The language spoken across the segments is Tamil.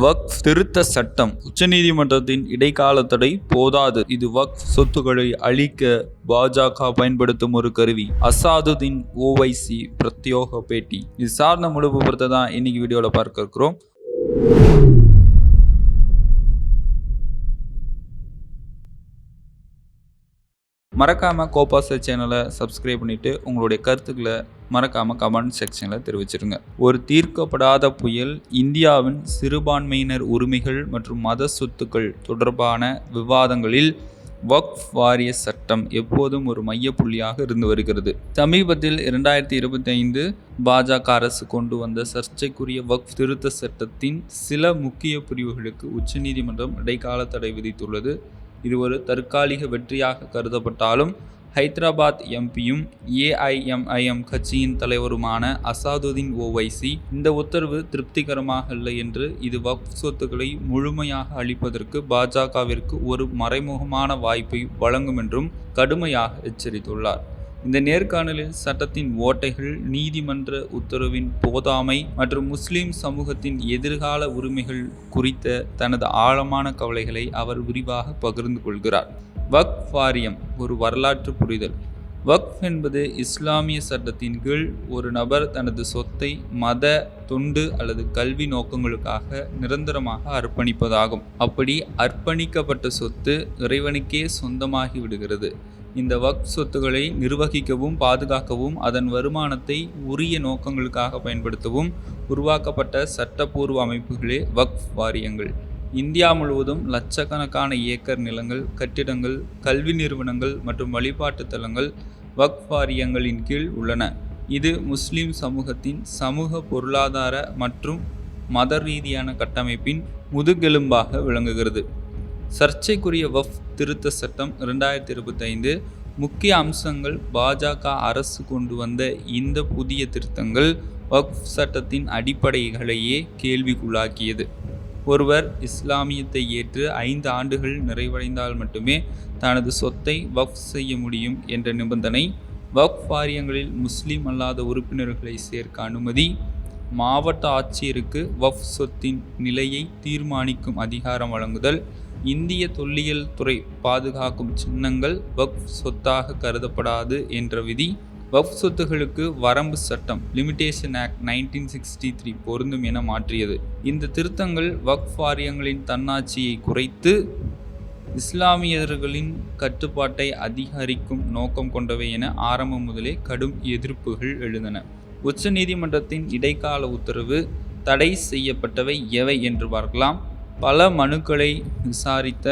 வக்ஃப் திருத்த சட்டம். உச்சநீதிமன்றத்தின் இடைக்கால தடை போதாது. இது வக்ஃப் சொத்துக்களை அழிக்க பாஜக பயன்படுத்தும் ஒரு கருவி. அசாதுதீன் ஓவைசி பிரத்யோக பேட்டி. இது சார்ந்த முடிவு விபரத்தை தான் இன்னைக்கு வீடியோவில் பார்க்க இருக்கிறோம். மறக்காமல் கோபாச சேனலை சப்ஸ்கிரைப் பண்ணிவிட்டு உங்களுடைய கருத்துக்களை மறக்காம கமெண்ட் செக்ஷனில் தெரிவிச்சிருங்க. ஒரு தீர்க்கப்படாத புயல் இந்தியாவின் சிறுபான்மையினர் உரிமைகள் மற்றும் மத சொத்துக்கள் தொடர்பான விவாதங்களில் வக்ஃப் வாரிய சட்டம் எப்போதும் ஒரு மையப்புள்ளியாக இருந்து வருகிறது. சமீபத்தில் இரண்டாயிரத்தி இருபத்தி ஐந்து பாஜக அரசு கொண்டு வந்த சர்ச்சைக்குரிய வக்ஃப் திருத்த சட்டத்தின் சில முக்கிய பிரிவுகளுக்கு உச்சநீதிமன்றம் இடைக்கால தடை விதித்துள்ளது. இது ஒரு தற்காலிக வெற்றியாக கருதப்பட்டாலும் ஹைதராபாத் எம்பியும் ஏஐஎம்ஐஎம் கட்சியின் தலைவருமான அசாதுதீன் ஓவைசி இந்த உத்தரவு திருப்திகரமாக இல்லை என்று இது வக்ஃப் சொத்துக்களை முழுமையாக அளிப்பதற்கு பாஜகவிற்கு ஒரு மறைமுகமான வாய்ப்பை வழங்கும் என்றும் கடுமையாக எச்சரித்துள்ளார். இந்த நேர்காணலில் சட்டத்தின் ஓட்டைகள் நீதிமன்ற உத்தரவின் போதாமை மற்றும் முஸ்லிம் சமூகத்தின் எதிர்கால உரிமைகள் குறித்த தனது ஆழமான கவலைகளை அவர் விரிவாக பகிர்ந்து கொள்கிறார். வக் வாரியம் ஒரு வரலாற்று புரிதல். வக்ஃப் என்பது இஸ்லாமிய சட்டத்தின் கீழ் ஒரு நபர் தனது சொத்தை மத தொண்டு அல்லது கல்வி நோக்கங்களுக்காக நிரந்தரமாக அர்ப்பணிப்பதாகும். அப்படி அர்ப்பணிக்கப்பட்ட சொத்து இறைவனுக்கே சொந்தமாகி விடுகிறது. இந்த வக் சொத்துக்களை நிர்வகிக்கவும் பாதுகாக்கவும் அதன் வருமானத்தை உரிய நோக்கங்களுக்காக பயன்படுத்தவும் உருவாக்கப்பட்ட சட்டப்பூர்வ அமைப்புகளே வக்ஃப் வாரியங்கள். இந்தியா முழுவதும் லட்சக்கணக்கான ஏக்கர் நிலங்கள் கட்டிடங்கள் கல்வி நிறுவனங்கள் மற்றும் வழிபாட்டு தலங்கள் வக்ஃப் வாரியங்களின் கீழ் உள்ளன. இது முஸ்லிம் சமூகத்தின் சமூக பொருளாதார மற்றும் மத ரீதியான கட்டமைப்பின் முதுகெலும்பாக விளங்குகிறது. சர்ச்சைக்குரிய வஃப் திருத்த சட்டம் ரெண்டாயிரத்தி இருபத்தைந்து முக்கிய அம்சங்கள் பாஜக அரசு கொண்டு வந்த இந்த புதிய திருத்தங்கள் வக்ஃப் சட்டத்தின் அடிப்படைகளையே கேள்விக்குள்ளாக்கியது. ஒருவர் இஸ்லாமியத்தை ஏற்று ஐந்து ஆண்டுகள் நிறைவடைந்தால் மட்டுமே தனது சொத்தை வக்ஃப் செய்ய முடியும் என்ற நிபந்தனை வக்ஃப் வாரியங்களில் முஸ்லீம் அல்லாத உறுப்பினர்களை சேர்க்க அனுமதி. மாவட்ட ஆட்சியருக்கு வஃப் சொத்தின் நிலையை தீர்மானிக்கும் அதிகாரம் வழங்குதல். இந்திய தொல்லியல் துறை பாதுகாக்கும் சின்னங்கள் வக்ஃப் சொத்தாக கருதப்படாது என்ற விதி. வஃப் சொத்துகளுக்கு வரம்பு சட்டம் limitation act nineteen sixty three பொருந்தும் என மாற்றியது. இந்த திருத்தங்கள் வக்ஃப் வாரியங்களின் தன்னாட்சியை குறைத்து இஸ்லாமியர்களின் கட்டுப்பாட்டை அதிகரிக்கும் நோக்கம் கொண்டவை என ஆரம்பம் முதலே கடும் எதிர்ப்புகள் எழுந்தன. உச்ச நீதிமன்றத்தின் இடைக்கால உத்தரவு தடை செய்யப்பட்டவை எவை என்று பார்க்கலாம். பல மனுக்களை விசாரித்த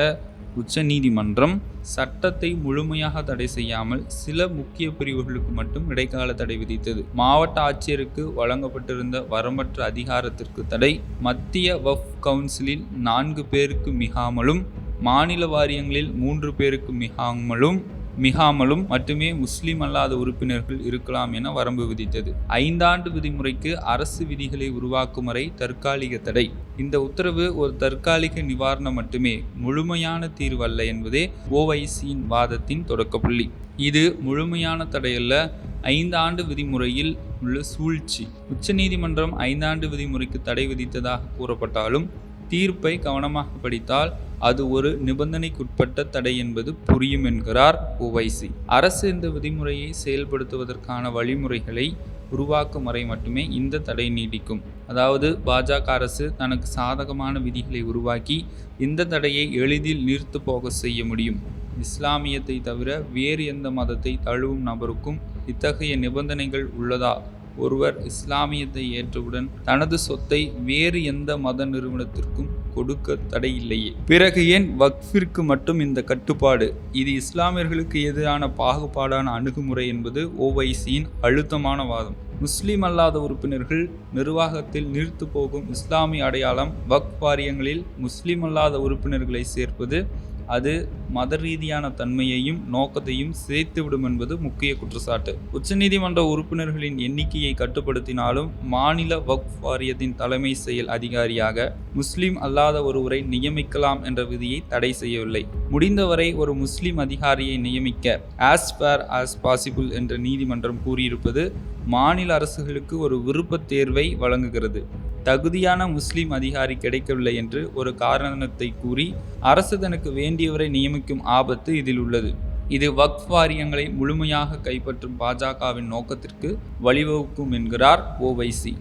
உச்சநீதிமன்றம் சட்டத்தை முழுமையாக தடை செய்யாமல் சில முக்கிய பிரிவுகளுக்கு மட்டும் இடைக்கால தடை விதித்தது. மாவட்ட ஆட்சியருக்கு வழங்கப்பட்டிருந்த வரம்பற்ற அதிகாரத்திற்கு தடை. மத்திய வஃப் கவுன்சிலில் நான்கு பேருக்கு மிகாமலும் மாநில வாரியங்களில் மூன்று பேருக்கு மிகாமலும் மிகாமலும் மட்டுமே முஸ்லீம் அல்லாத உறுப்பினர்கள் இருக்கலாம் என வரம்பு விதித்தது. ஐந்தாண்டு விதிமுறைக்கு அரசு விதிகளை உருவாக்கும் வரை தற்காலிக தடை. இந்த உத்தரவு ஒரு தற்காலிக நிவாரணம் மட்டுமே முழுமையான தீர்வு அல்ல என்பதே ஓவைசியின் வாதத்தின் தொடக்க புள்ளி இது முழுமையான தடையல்ல ஐந்தாண்டு விதிமுறையில் உள்ள சூழ்ச்சி. உச்சநீதிமன்றம் ஐந்தாண்டு விதிமுறைக்கு தடை விதித்ததாக கூறப்பட்டாலும் தீர்ப்பை கவனமாக படித்தால் அது ஒரு நிபந்தனைக்குட்பட்ட தடை என்பது புரியும் என்கிறார் ஓவைசி. அரசு இந்த விதிமுறையை செயல்படுத்துவதற்கான வழிமுறைகளை உருவாக்கும் வரை மட்டுமே இந்த தடை நீடிக்கும். அதாவது பாஜக அரசு தனக்கு சாதகமான விதிகளை உருவாக்கி இந்த தடையை எளிதில் நீர்த்து போக செய்ய முடியும். இஸ்லாமியத்தை தவிர வேறு எந்த மதத்தை தழுவும் நபருக்கும் இத்தகைய நிபந்தனைகள் உள்ளதா? ஒருவர் இஸ்லாமியத்தை ஏற்றவுடன் தனது சொத்தை வேறு எந்த மத நிறுவனத்திற்கும் கொடுக்க தடையில்லையே. பிறகு ஏன் வக்ஃபிற்கு மட்டும் இந்த கட்டுப்பாடு? இது இஸ்லாமியர்களுக்கு எதிரான பாகுபாடான அணுகுமுறை என்பது ஓவைசியின் அழுத்தமான வாதம். முஸ்லீம் அல்லாத உறுப்பினர்கள் நிர்வாகத்தில் நிறுத்து போகும் இஸ்லாமிய அடையாளம் வக் வாரியங்களில் முஸ்லீம் அல்லாத உறுப்பினர்களை சேர்ப்பது அது மத ரீதியான தன்மையையும் நோக்கத்தையும் சிதைத்துவிடும் என்பது முக்கிய குற்றச்சாட்டு. உச்சநீதிமன்ற உறுப்பினர்களின் எண்ணிக்கையை கட்டுப்படுத்தினாலும் மாநில வக்ஃப் வாரியத்தின் தலைமை செயல் அதிகாரியாக முஸ்லிம் அல்லாத ஒருவரை நியமிக்கலாம் என்ற விதியை தடை செய்யவில்லை. முடிந்தவரை ஒரு முஸ்லிம் அதிகாரியை நியமிக்க ஆஸ் ஃபேர் ஆஸ் பாசிபிள் என்ற நீதிமன்றம் கூறியிருப்பது மாநில அரசுகளுக்கு ஒரு விருப்பத் தேர்வை வழங்குகிறது. தகுதியான முஸ்லிம் அதிகாரி கிடைக்கவில்லை என்று ஒரு காரணத்தை கூறி அரசு தனக்கு வேண்டியவரை நியமிக்கும் ஆபத்து இதில் உள்ளது. இது வக்ஃப் வாரியங்களை முழுமையாக கைப்பற்றும் பாஜகவின் நோக்கத்திற்கு வழிவகுக்கும் என்கிறார் ஓவைசி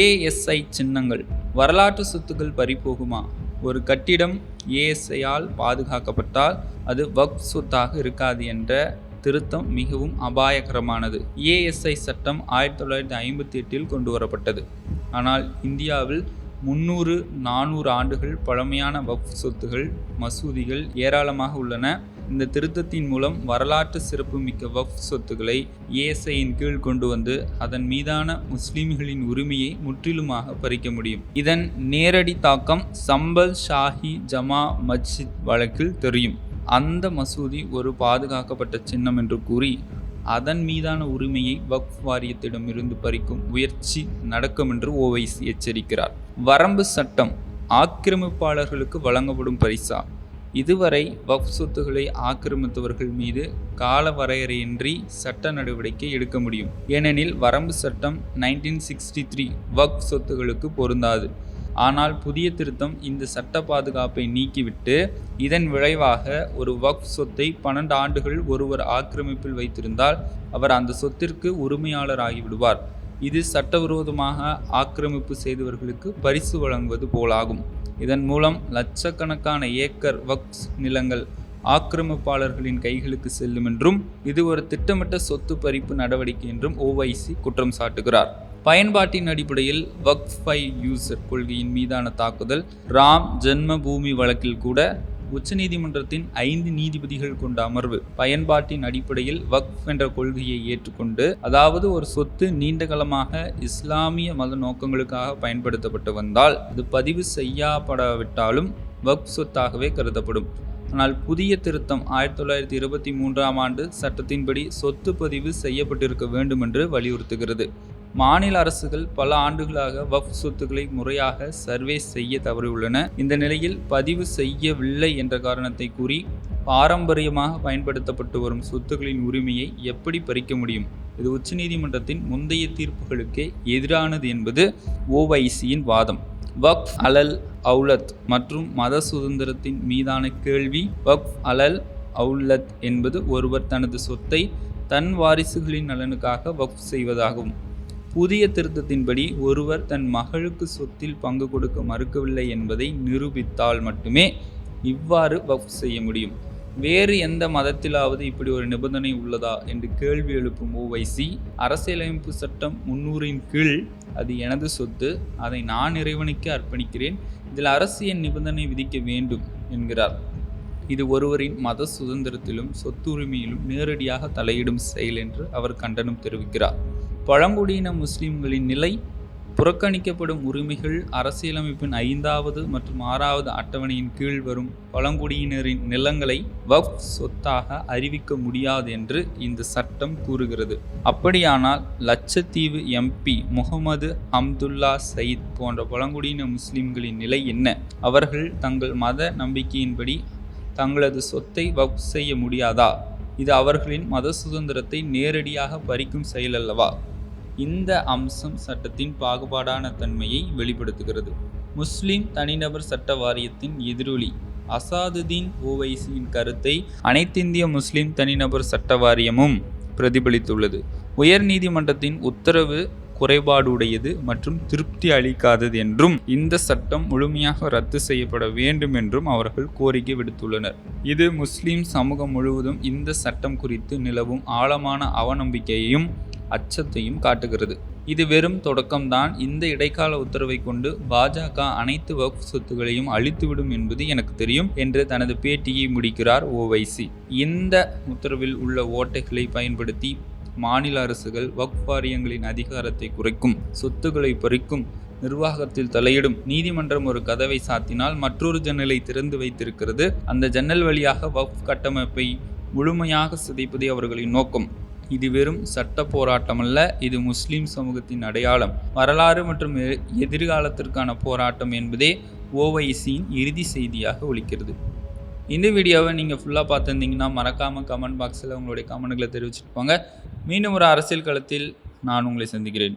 ஏஎஸ்ஐ சின்னங்கள் வரலாற்று சொத்துக்கள் பறிபோகுமா? ஒரு கட்டிடம் ஏஎஸ்ஐயால் பாதுகாக்கப்பட்டால் அது வக்ஃப் சொத்தாக இருக்காது என்ற திருத்தம் மிகவும் அபாயகரமானது. ஏஎஸ்ஐ சட்டம் ஆயிரத்தி தொள்ளாயிரத்தி ஐம்பத்தி எட்டில் கொண்டு வரப்பட்டது ஆனால் இந்தியாவில் முந்நூறு நானூறு ஆண்டுகள் பழமையான வக்ஃப் சொத்துகள் மசூதிகள் ஏராளமாக உள்ளன. இந்த திருத்தத்தின் மூலம் வரலாற்று சிறப்புமிக்க வக்ஃப் சொத்துக்களை ஏஎஸ்ஐயின் கீழ் கொண்டு வந்து அதன் மீதான முஸ்லிம்களின் உரிமையை முற்றிலுமாக பறிக்க முடியும். இதன் நேரடி தாக்கம் சம்பல் ஷாஹி ஜமா மஸ்ஜித் வழக்கில் தெரியும். அந்த மசூதி ஒரு பாதுகாக்கப்பட்ட சின்னம் என்று கூறி அதன் மீதான உரிமையை வக்ஃப் வாரியத்திடமிருந்து பறிக்கும் முயற்சி நடக்கும் என்று ஓவைசி எச்சரிக்கிறார். வரம்பு சட்டம் ஆக்கிரமிப்பாளர்களுக்கு வழங்கப்படும் பரிசா? இதுவரை வக்ஃப் சொத்துக்களை ஆக்கிரமித்தவர்கள் மீது கால வரையறையின்றி சட்ட நடவடிக்கை எடுக்க முடியும். ஏனெனில் வரம்பு சட்டம் நைன்டீன் சிக்ஸ்டி த்ரீ வக்ஃப் சொத்துகளுக்கு பொருந்தாது. ஆனால் புதிய திருத்தம் இந்த சட்ட பாதுகாப்பை நீக்கிவிட்டு இதன் விளைவாக ஒரு வக்ஃப் சொத்தை பன்னெண்டு ஆண்டுகள் ஒருவர் ஆக்கிரமிப்பில் வைத்திருந்தால் அவர் அந்த சொத்திற்கு உரிமையாளர் ஆகிவிடுவார் இது சட்டவிரோதமாக ஆக்கிரமிப்பு செய்தவர்களுக்கு பரிசு வழங்குவது போலாகும். இதன் மூலம் லட்சக்கணக்கான ஏக்கர் வக்ஸ் நிலங்கள் ஆக்கிரமிப்பாளர்களின் கைகளுக்கு செல்லும் என்றும் இது ஒரு திட்டமிட்ட சொத்து பறிப்பு நடவடிக்கை என்றும் ஓவைசி குற்றம் சாட்டுகிறார். பயன்பாட்டின் அடிப்படையில் வக்ஃப் பை யூசர் கொள்கையின் மீதான தாக்குதல் ராம் ஜென்ம பூமி வழக்கில் கூட உச்சநீதிமன்றத்தின் ஐந்து நீதிபதிகள் கொண்ட அமர்வு பயன்பாட்டின் அடிப்படையில் வக்ஃப் என்ற கொள்கையை ஏற்றுக்கொண்டு அதாவது ஒரு சொத்து நீண்ட காலமாக இஸ்லாமிய மத நோக்கங்களுக்காக பயன்படுத்தப்பட்டு வந்தால் அது பதிவு செய்யப்படாவிட்டாலும் வக்ஃப் சொத்தாகவே கருதப்படும். ஆனால் புதிய திருத்தம் ஆயிரத்தி தொள்ளாயிரத்தி இருபத்தி மூன்றாம் ஆண்டு சட்டத்தின்படி சொத்து பதிவு செய்யப்பட்டிருக்க வேண்டும் என்று வலியுறுத்துகிறது. மாநில அரசுகள் பல ஆண்டுகளாக வஃப் சொத்துக்களை முறையாக சர்வே செய்ய தவறியுள்ளன. இந்த நிலையில் பதிவு செய்யவில்லை என்ற காரணத்தை கூறி பாரம்பரியமாக பயன்படுத்தப்பட்டு வரும் சொத்துக்களின் உரிமையை எப்படி பறிக்க முடியும்? இது உச்சநீதிமன்றத்தின் முந்தைய தீர்ப்புகளுக்கே எதிரானது என்பது ஓவைசியின் வாதம். வக்ஃப் அலல் அவுலத் மற்றும் மத சுதந்திரத்தின் மீதான கேள்வி வக்ஃப் அலல் அவுலத் என்பது ஒருவர் தனது சொத்தை தன் வாரிசுகளின் நலனுக்காக வக்ஃப் செய்வதாகும். புதிய திருத்தத்தின்படி ஒருவர் தன் மகளுக்கு சொத்தில் பங்கு கொடுக்க மறுக்கவில்லை என்பதை நிரூபித்தால் மட்டுமே இவ்வாறு வஃப் செய்ய முடியும். வேறு எந்த மதத்திலாவது இப்படி ஒரு நிபந்தனை உள்ளதா? என்று கேள்வி எழுப்பும் ஓவைசி அரசியலமைப்பு சட்டம் முன்னூறின் கீழ் அது எனது சொத்து அதை நான் இறைவனுக்கு அர்ப்பணிக்கிறேன் இதில் அரசியல் நிபந்தனை விதிக்க வேண்டும் என்கிறார். இது ஒருவரின் மத சுதந்திரத்திலும் சொத்துரிமையிலும் நேரடியாக தலையிடும் செயல் என்று அவர் கண்டனம் தெரிவிக்கிறார். பழங்குடியின முஸ்லிம்களின் நிலை புறக்கணிக்கப்படும் உரிமைகள் அரசியலமைப்பின் ஐந்தாவது மற்றும் ஆறாவது அட்டவணையின் கீழ் வரும் பழங்குடியினரின் நிலங்களை வஃப் சொத்தாக அறிவிக்க முடியாது என்று இந்த சட்டம் கூறுகிறது. அப்படியானால் லட்சத்தீவு எம்பி முகமது அம்துல்லா சயீத் போன்ற பழங்குடியின முஸ்லிம்களின் நிலை என்ன? அவர்கள் தங்கள் மத நம்பிக்கையின்படி தங்களது சொத்தை வஃப் செய்ய முடியாதா? இது அவர்களின் மத சுதந்திரத்தை நேரடியாக பறிக்கும் செயல் அல்லவா இந்த அம்சம் சட்டத்தின் பாகுபாடான தன்மையை வெளிப்படுத்துகிறது. முஸ்லிம் தனிநபர் சட்ட வாரியத்தின் எதிரொலி அசாதுதீன் ஓவைசியின் கருத்தை அனைத்திந்திய முஸ்லிம் தனிநபர் சட்ட வாரியமும் பிரதிபலித்துள்ளது. உயர் நீதிமன்றத்தின் உத்தரவு குறைபாடுடையது மற்றும் திருப்தி அளிக்காதது என்றும் இந்த சட்டம் முழுமையாக ரத்து செய்யப்பட வேண்டும் என்றும் அவர்கள் கோரிக்கை விடுத்துள்ளனர். இது முஸ்லிம் சமூகம் முழுவதும் இந்த சட்டம் குறித்து நிலவும் ஆழமான அவநம்பிக்கையையும் அச்சத்தையும் காட்டுகிறது. இது வெறும் தொடக்கம்தான். இந்த இடைக்கால உத்தரவை கொண்டு பாஜக அனைத்து வக்ஃப் சொத்துகளையும் அழித்துவிடும் என்பது எனக்கு தெரியும் என்று தனது பேட்டியை முடிக்கிறார் ஓவைசி இந்த உத்தரவில் உள்ள ஓட்டைகளை பயன்படுத்தி மாநில அரசுகள் வக்ஃப் வாரியங்களின் அதிகாரத்தை குறைக்கும் சொத்துக்களை பறிக்கும் நிர்வாகத்தில் தலையிடும் நீதிமன்றம் ஒரு கதவை சாத்தினால் மற்றொரு ஜன்னலை திறந்து வைத்திருக்கிறது. அந்த ஜன்னல் வழியாக வக்ஃப் கட்டமைப்பை முழுமையாக சிதைப்பதே அவர்களின் நோக்கம். இது வெறும் சட்ட போராட்டமல்ல இது முஸ்லிம் சமூகத்தின் அடையாளம். வரலாறு மற்றும் எதிர்காலத்திற்கான போராட்டம் என்பதே ஓவைசியின் இறுதி செய்தியாக ஒழிக்கிறது இந்த வீடியோவை நீங்கள் ஃபுல்லாக பார்த்துருந்தீங்கன்னா மறக்காமல் கமெண்ட் பாக்ஸில் உங்களுடைய கமெண்ட்களை தெரிவிச்சுட்டு போங்க. மீண்டும் ஒரு அரசியல் களத்தில் நான் உங்களை சந்திக்கிறேன்.